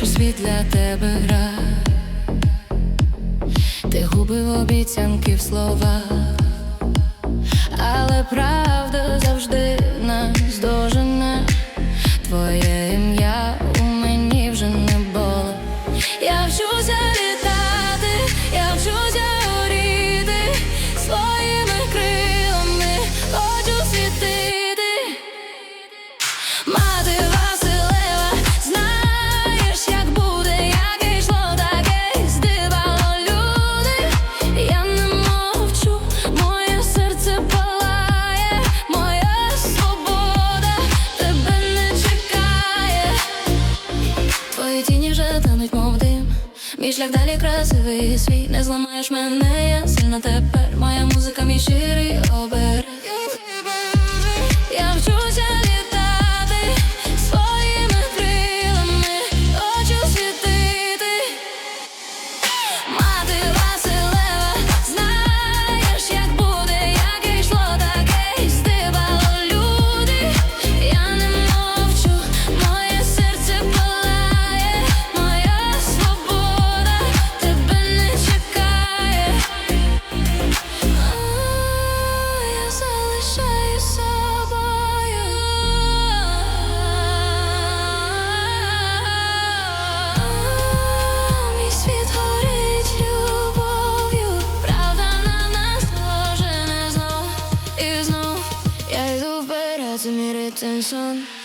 Що світ для тебе гра, ти губив обіцянки в словах, але правда завжди на. Мій шлях далі красивий світ, не зламаєш мене, я сильна тепер. Моя музика, мій щирий 真。相